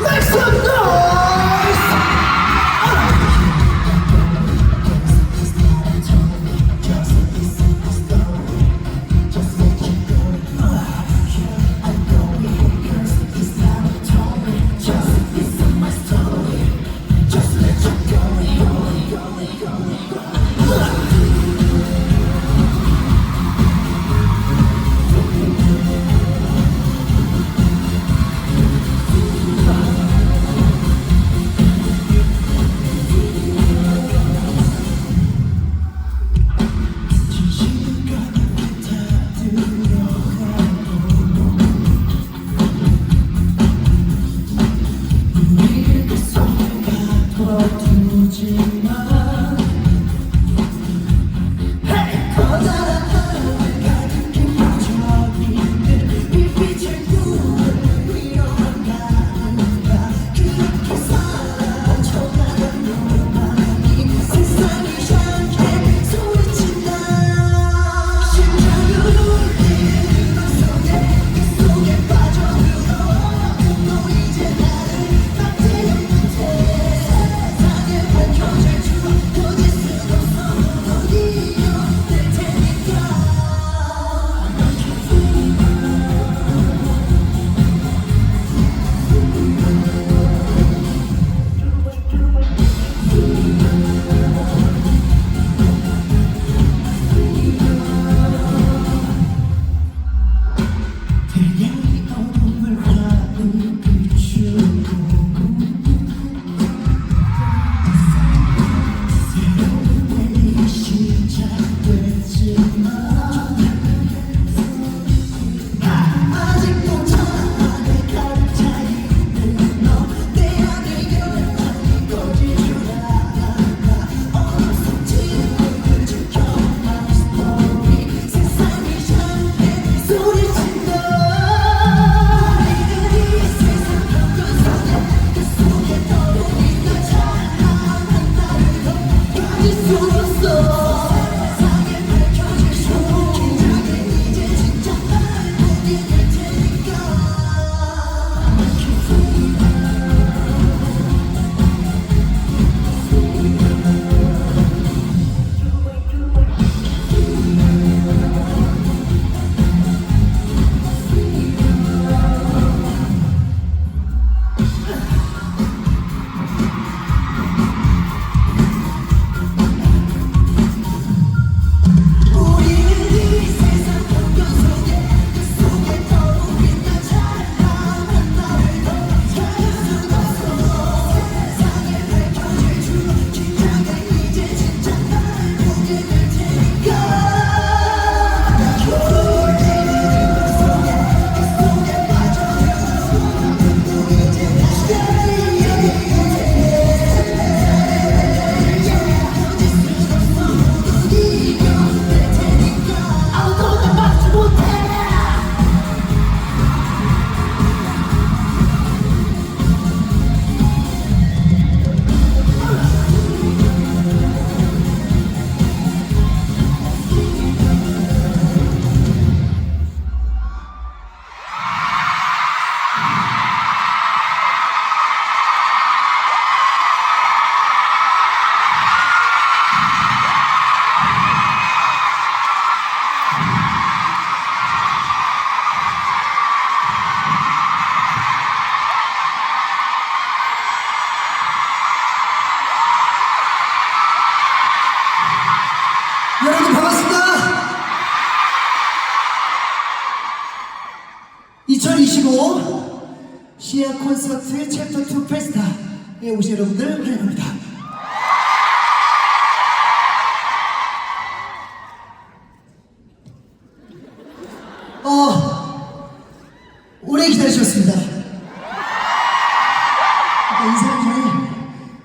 Mas quando 기다리셨습니다. 아까 인사하기 전에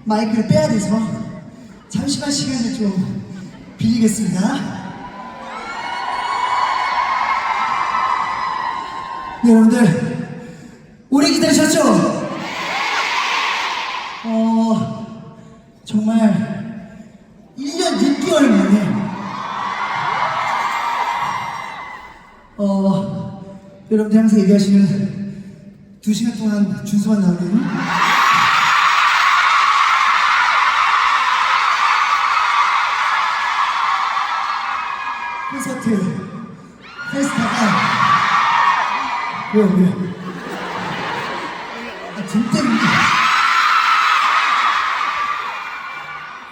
마이크를 빼야 돼서 잠시만 시간을 좀 빌리겠습니다. 네, 여러분들 오래 기다리셨죠? 어 정말 1년 6개월 만에 어, 여러분들 항상 얘기하시는 두 시간 동안 준수만 나오는 콘서트 페스타가. 왜요 왜요 아등 때문에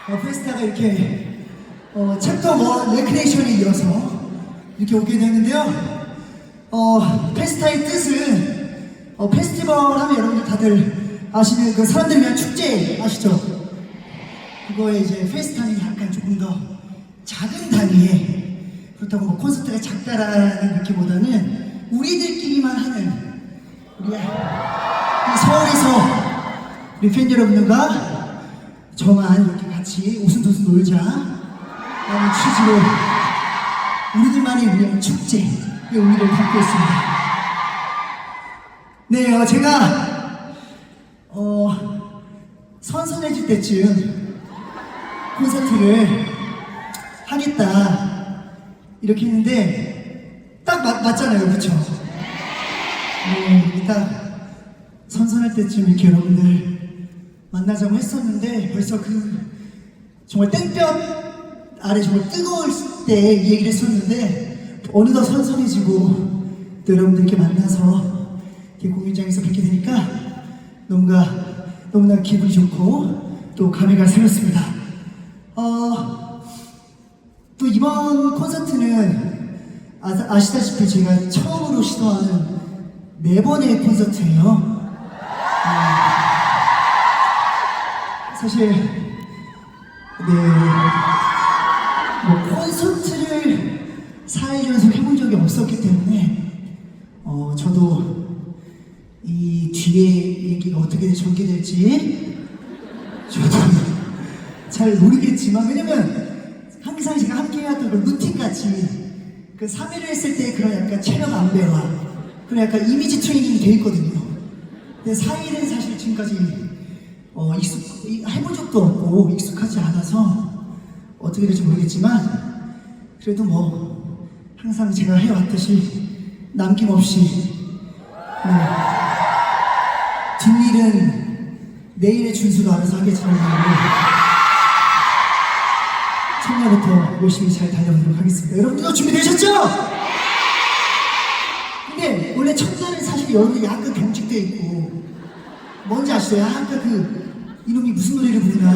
어, 페스타가 이렇게 어, 챕터 1 레크레이션에 이어서 이렇게 오게 됐는데요. 어, 페스타의 뜻은 어, 페스티벌 하면 여러분들 다들 아시는 그 사람들 위한 축제 아시죠? 그거에 이제 페스타는 약간 조금 더 작은 단위에 그렇다고 뭐 콘서트가 작다라는 느낌보다는 우리들끼리만 하는 우리 이 서울에서 우리 팬 여러분들과 저만 이렇게 같이 오순도순 놀자 라는 취지로 우리들만의 위한 축제의 의미를 담고 있습니다. 네, 어, 제가 어, 선선해질 때쯤 콘서트를 하겠다 이렇게 했는데 딱 맞, 맞잖아요, 그렇죠? 네, 딱 선선할 때쯤 이렇게 여러분들 만나자고 했었는데 벌써 그 정말 땡볕 아래 정말 뜨거울 때이 얘기를 했었는데 어느덧 선선해지고 또 여러분들께 만나서 이렇게 공연장에서 뵙게 되니까 너무나 너무나 기분이 좋고 또 감회가 새롭습니다. 어, 또 이번 콘서트는 아, 아시다시피 제가 처음으로 시도하는 네 번의 콘서트예요. 네. 사실 될지 저도 잘 모르겠지만 왜냐면 항상 제가 함께 해왔던 그 루틴같이 그 3일을 했을 때 그런 약간 체력 안배와 그런 약간 이미지 트레이닝이 돼 있거든요 근데 4일은 사실 지금까지 어, 익숙, 이- 해본 적도 없고 익숙하지 않아서 어떻게 될지 모르겠지만 그래도 뭐 항상 제가 해왔듯이 남김없이 네. 뒷일은 내일의 준수가 알아서 하겠지만 첫날부터 열심히 잘 달려보도록 하겠습니다. 여러분들 준비되셨죠? 근데 원래 첫날은 사실 여러분들 약간 경직돼 있고 뭔지 아시죠? 약간 그 이놈이 무슨 노래를 부르나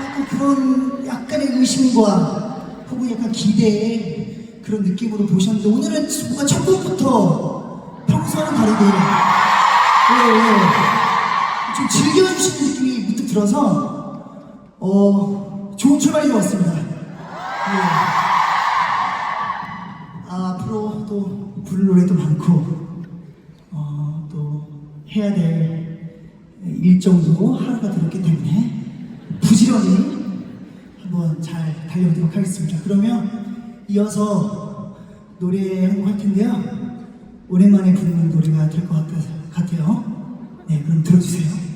약간 그런 약간의 의심과 혹은 약간 기대의 그런 느낌으로 보셨는데 오늘은 뭔가 첫 곡부터 평소와는 다르게 예, 예. 좀 즐겨주시는 느낌이 문득 들어서 어 좋은 출발인 것 같습니다. 예. 아, 앞으로 또 부를 노래도 많고 어, 또 해야 될 일정도 하루가 들었기 때문에 부지런히 한번 잘 달려보도록 하겠습니다. 그러면 이어서 노래 한 곡 할 텐데요. 오랜만에 부르는 노래가 될 것 같아요. 네, 그럼 들어주세요.